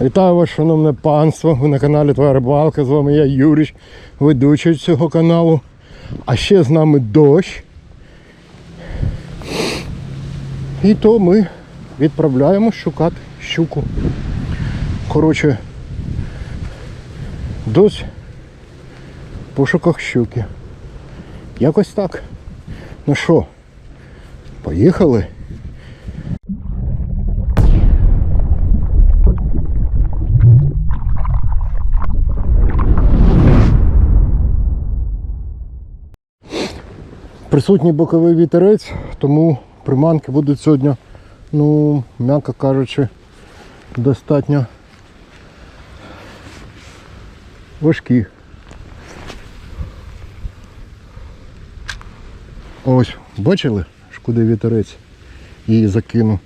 Вітаю вас, шановне панство. Ви на каналі Твоя Рибалка. З вами я Юрій, ведучий цього каналу. А ще з нами дощ. І то ми відправляємо шукати щуку. Коротше, дощ в пошуках щуки. Якось так. Ну що, поїхали? Присутній боковий вітерець, тому приманки будуть сьогодні, ну, м'яко кажучи, достатньо важкі. Ось, бачили, куди вітерець її закинув.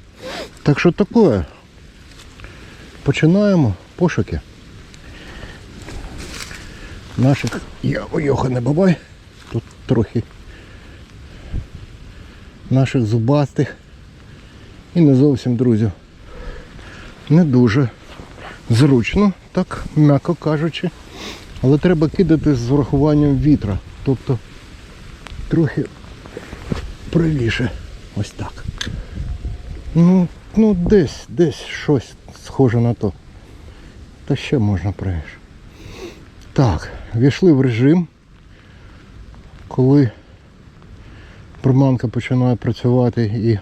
Так що таке. Починаємо пошуки. Наших я ойоха не бабай. Тут трохи наших зубастих і не зовсім друзів. Не дуже зручно, так м'яко кажучи. Але треба кидати з врахуванням вітра. Тобто трохи правіше. Ось так. Ну, ну десь, десь щось схоже на то. Та ще можна правіше. Так, війшли в режим, коли приманка починає працювати і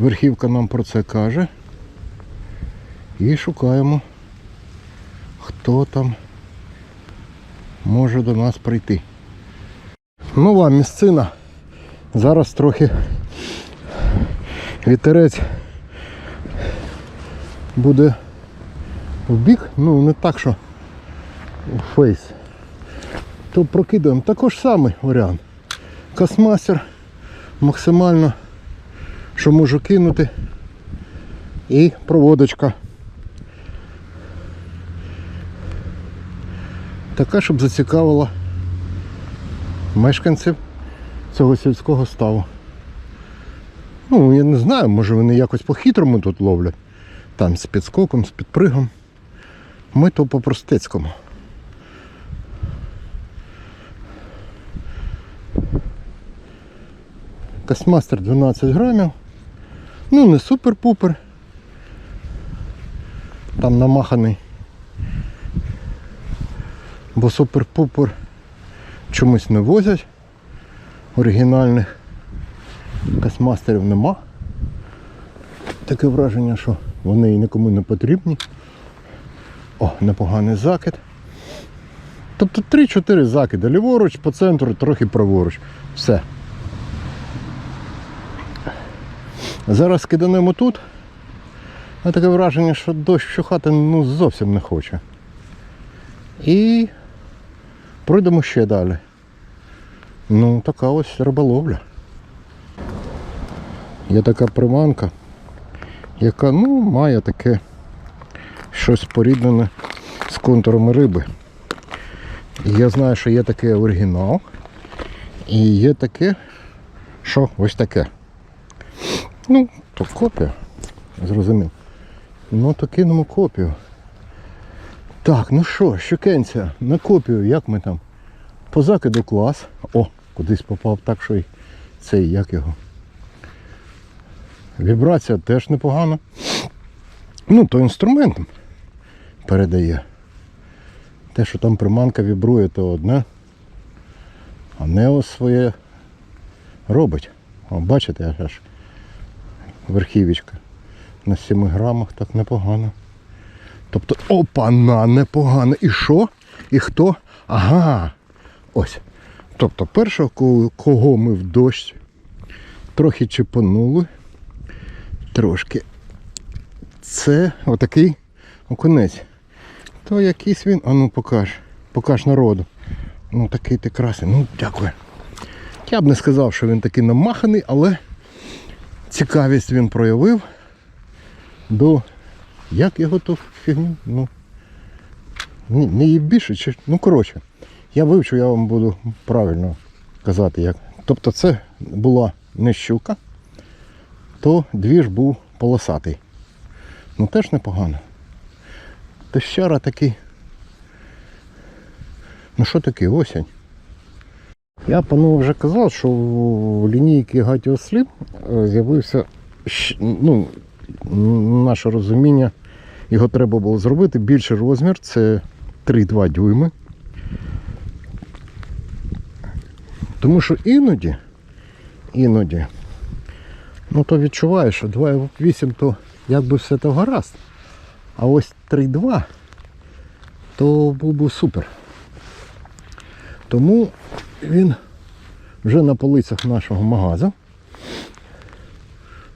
верхівка нам про це каже. І шукаємо, хто там може до нас прийти. Нова місцина. Зараз трохи вітерець буде в бік, ну не так, що у фейс. То прокидаємо також самий варіант. Космастер максимально, що можу кинути. І проводочка. Така, щоб зацікавила мешканців цього сільського ставу. Ну, я не знаю, може вони якось по-хитрому тут ловлять. Там з підскоком, з підпригом. Ми то по-простецькому. Космастер 12 грамів. Ну, не супер-пупер. Там намаханий. Бо супер-пупер чомусь не возять. Оригінальних космастерів нема. Таке враження, що вони і нікому не потрібні. О, непоганий закид. Тобто 3-4 закиди. Ліворуч, по центру, трохи праворуч. Все. Зараз киданемо тут. А таке враження, що дощ вщухати ну, зовсім не хоче. І пройдемо ще далі. Ну, така ось риболовля. Є така приманка, яка ну, має таке щось поріднене з контурами риби. Я знаю, що є таке оригінал. І є таке, що ось таке. Ну, то копія. Зрозумів. Ну, то кинемо копію. Так, ну що, щукенця, на копію, як ми там? По закиду клас. О, кудись попав так, що й цей, як його. Вібрація теж непогана. Ну, то інструментом передає. Те, що там приманка вібрує, то одне. А Нео своє робить. О, бачите, аж верхівочка. На 7 грамах так непогано. Тобто, опана, непогано. І що? І хто? Ага. Ось. Тобто першого, кого ми в дощ трохи чіпанули. Трошки. Це отакий окунець. То якийсь він, а ну покаж. Покаж народу. Ну такий ти красий. Ну, дякую. Я б не сказав, що він такий намаханий, але цікавість він проявив до. Як його то фігню? Ну. Не, не більше, чи. Ну коротше. Я вивчу, я вам буду правильно казати як. Тобто це була не щука, то двіж був полосатий. Ну теж непогано. Тещара такий. Ну що таке, осінь? Я пану вже казав, що в лінійки Гатіо Slim е, з'явився ну, наше розуміння, його треба було зробити. Більший розмір це 3,2 дюйми. Тому що іноді, іноді, ну то відчуваєш, що 2,8 то якби все то гаразд. А ось 3,2 то був би супер. Тому він вже на полицях нашого магазу.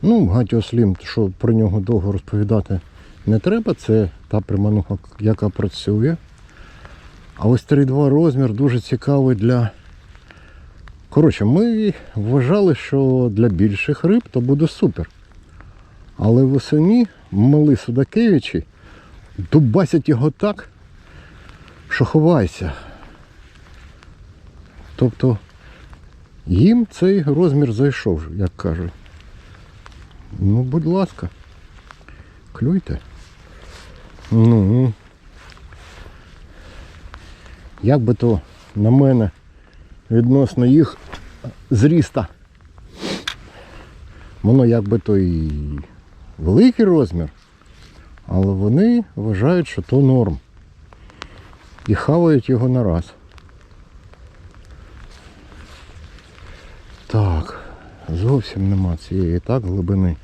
Ну, Гатіо Слім, що про нього довго розповідати не треба, це та примануха, яка працює. А ось 3,2 розмір дуже цікавий для. Коротше, ми вважали, що для більших риб то буде супер. Але восені мали Судакевичі дубасять його так, що ховайся. Тобто їм цей розмір зайшов, як кажуть. Ну, будь ласка, клюйте. Ну. Як би то на мене відносно їх зріста. Воно як би то і великий розмір, але вони вважають, що то норм. І хавають його на раз. Так, зовсім нема цієї так глибини.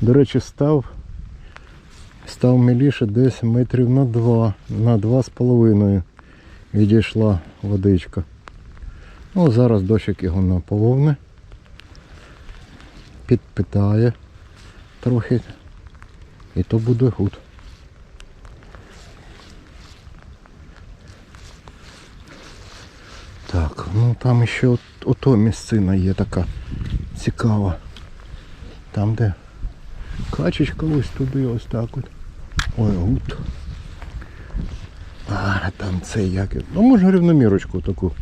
До речі, став, став міліше десь метрів на два, на два з половиною відійшла водичка. Ну, зараз дощик його наповне, підпитає трохи, і то буде гуд. Так, ну там ще от, ото місцина є така цікава. Там де качечка ось туди ось так от. Ой, гуд. А, там це як. Ну можна рівномірочку таку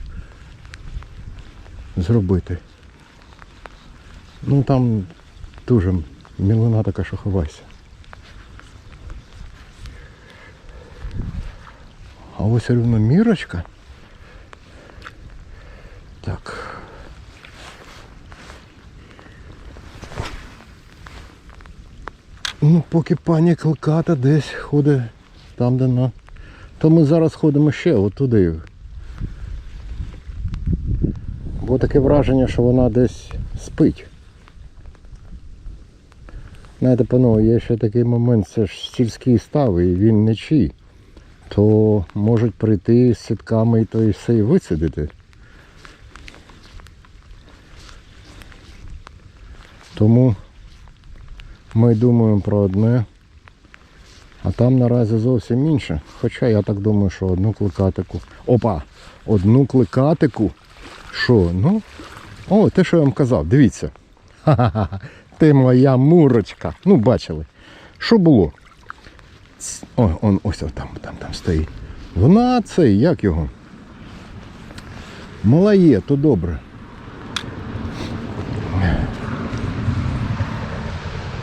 зробити. Ну там дуже мілина така, що ховайся. А ось рівномірочка. Так. Ну, поки пані Кликата десь ходить там, де на. То ми зараз ходимо ще отуди. Бо таке враження, що вона десь спить. Знаєте, панове, є ще такий момент, це ж сільський став, і він не чий. То можуть прийти з сітками і то і все і висадити. Тому ми думаємо про одне, а там наразі зовсім інше. Хоча я так думаю, що одну кликатику. Опа! Одну кликатику. Що? Ну. О, те, що я вам казав, дивіться. Ха-ха-ха. Ти моя мурочка. Ну, бачили. Що було? Ц- О, он ось там, там, там стоїть. Вона цей, як його? Мала є, то добре.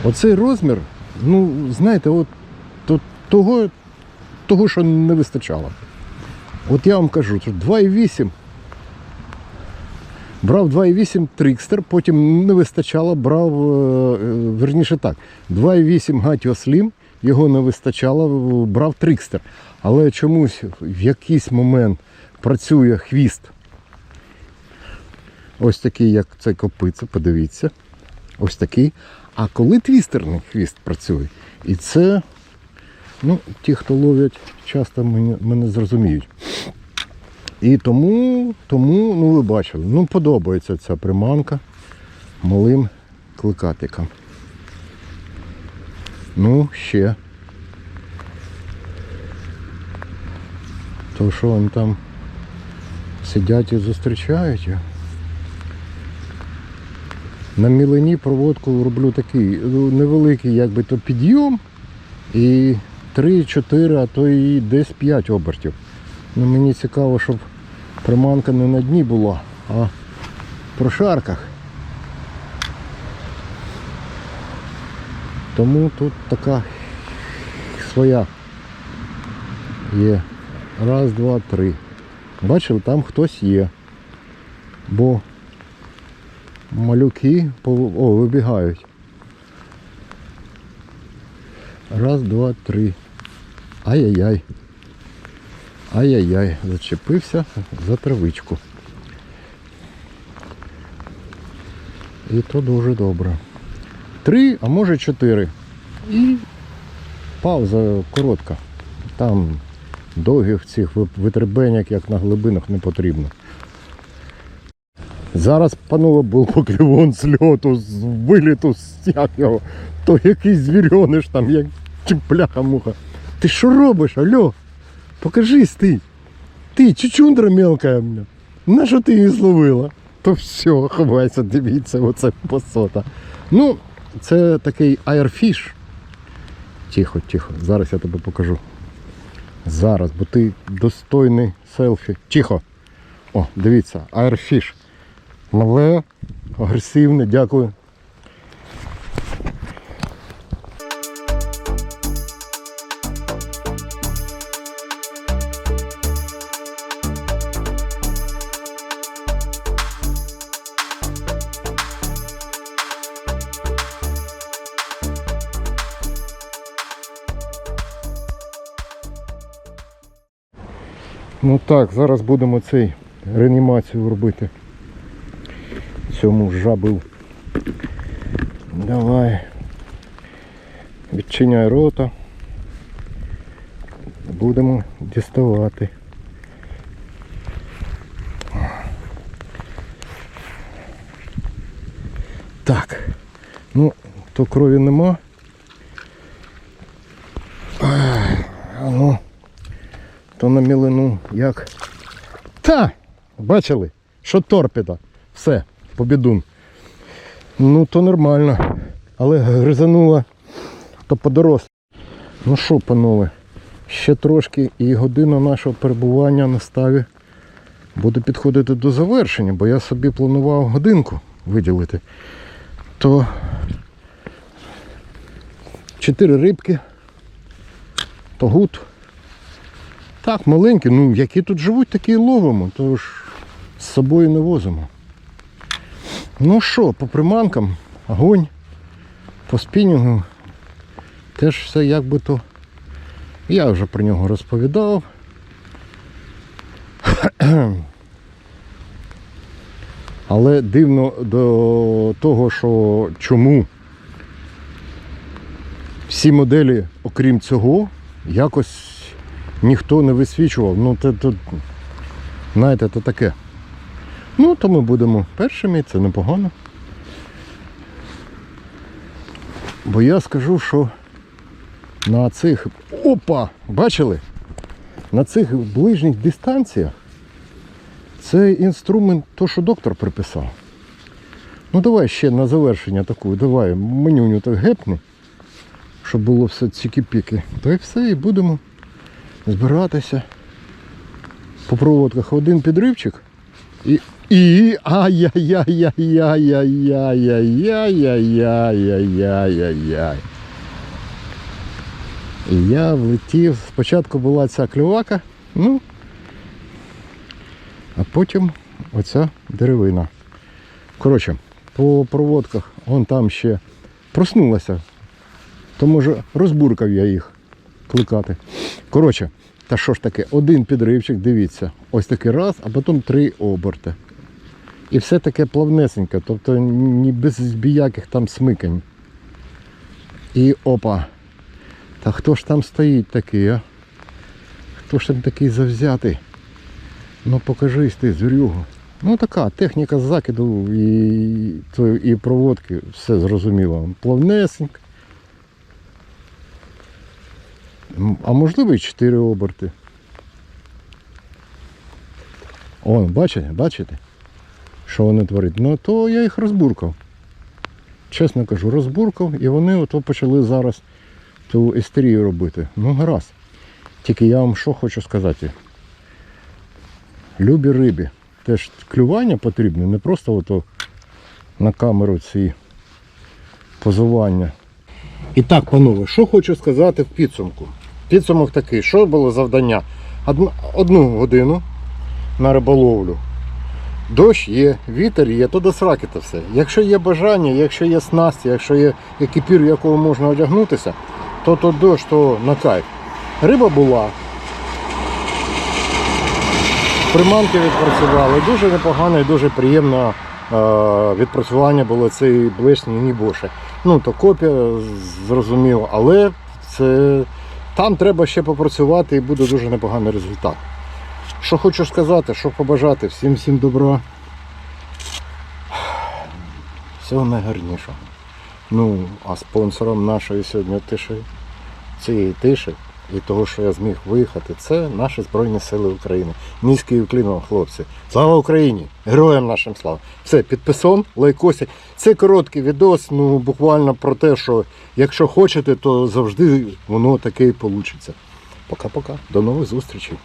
Оцей розмір, ну, знаєте, от, то, того, того, що не вистачало. От я вам кажу, що 2,8. Брав 2,8 трикстер, потім не вистачало, брав, е, е, верніше так, 2,8 Гатіо Slim, його не вистачало, брав трикстер. Але чомусь в якийсь момент працює хвіст. Ось такий, як цей копиця, подивіться. Ось такий. А коли твістерний хвіст працює, і це, ну, ті, хто ловлять, часто мене, мене зрозуміють. І тому, тому, ну ви бачили, ну подобається ця приманка малим кликатикам. Ну, ще. То що вони там сидять і зустрічають його. На мілині проводку роблю такий ну, невеликий якби то підйом і 3-4, а то і десь 5 обертів. Ну, мені цікаво, щоб приманка не на дні була, а в прошарках. Тому тут така своя Є. Раз, два, три. Бачили, там хтось є. Бо малюки о, вибігають. Раз, два, три. Ай-яй-яй. Ай-яй-яй. Зачепився за травичку. І то дуже добре. Три, а може чотири. І пауза коротка. Там довгих цих ви- витребеньок, як на глибинах, не потрібно. Зараз, панове, був поклювон з льоту, з виліту, з як його, то якийсь звірьониш там, як пляха-муха. Ти що робиш, алло? Покажись ти. Ти, чучундра мелка. бля. На що ти її зловила? То все, ховайся, дивіться, оце посота. Ну, це такий аерфіш. Тихо, тихо, зараз я тебе покажу. Зараз, бо ти достойний селфі. Тихо. О, дивіться, аерфіш. Мале, агресивне, дякую. Ну так, зараз будемо цей реанімацію робити. Цьому жабу. Давай. Відчиняй рота. Будемо діставати. Так. Ну, то крові нема. А ну, то на мілину як. Та! Бачили? Що торпеда. Все, побідун. Ну, то нормально. Але гризанула, то подорос. Ну що, панове, ще трошки і година нашого перебування на ставі буде підходити до завершення, бо я собі планував годинку виділити. То чотири рибки, то гуд. Так, маленькі, ну які тут живуть, такі ловимо, то ж з собою не возимо. Ну що, по приманкам, огонь, по спінінгу, теж все як би то. Я вже про нього розповідав. Але дивно до того, що чому всі моделі, окрім цього, якось ніхто не висвічував. Ну, це, знаєте, це таке. Ну, то ми будемо першими, це непогано. Бо я скажу, що на цих. Опа! Бачили? На цих ближніх дистанціях цей інструмент, то, що доктор приписав. Ну давай ще на завершення таку, давай менюню так гепни, щоб було все цікі-піки. То і все, і будемо збиратися по проводках один підривчик і. І ай-яй-яй-яй-яй-яй-яй-яй-яй-яй-яй-яй. І я влетів. Спочатку була ця клювака, ну, а потім оця деревина. Коротше, по проводках вон там ще проснулася. То може розбуркав я їх кликати. Коротше, та що ж таке, один підривчик, дивіться, ось такий раз, а потім три оберти. І все таке плавнесеньке, тобто ні без біяких там смикань. І опа. Та хто ж там стоїть такий, а? Хто ж там такий завзятий? Ну покажись ти, звірюгу. Ну така техніка закиду і, і проводки, все зрозуміло. Плавнесенько. А можливо і 4 оберти. О, бачите, бачите? Що вони творять? Ну то я їх розбуркав. Чесно кажу, розбуркав і вони ото почали зараз ту естерію робити. Ну гаразд. Тільки я вам що хочу сказати. Любі рибі. Теж клювання потрібне, не просто ото на камеру ці позування. І так, панове, що хочу сказати в підсумку. Підсумок такий, що було завдання? Одну, годину на риболовлю. Дощ є, вітер є, то до сраки то все. Якщо є бажання, якщо є снасті, якщо є екіпір, якого можна одягнутися, то то дощ, то на кайф. Риба була. Приманки відпрацювали. Дуже непогане і дуже приємне е, відпрацювання було цієї блешні Нібоші. Ну, то копія, зрозуміло, але це, там треба ще попрацювати і буде дуже непоганий результат. Що хочу сказати, що побажати, всім всім добра. Всього найгарнішого. Ну, а спонсором нашої сьогодні тиші, цієї тиші і того, що я зміг виїхати, це наші Збройні Сили України. Низький уклін хлопці. Слава Україні! Героям нашим слава! Все, підписон, лайкосі. Це короткий відос, ну буквально про те, що якщо хочете, то завжди воно таке і вийде. Пока-пока. До нових зустрічей.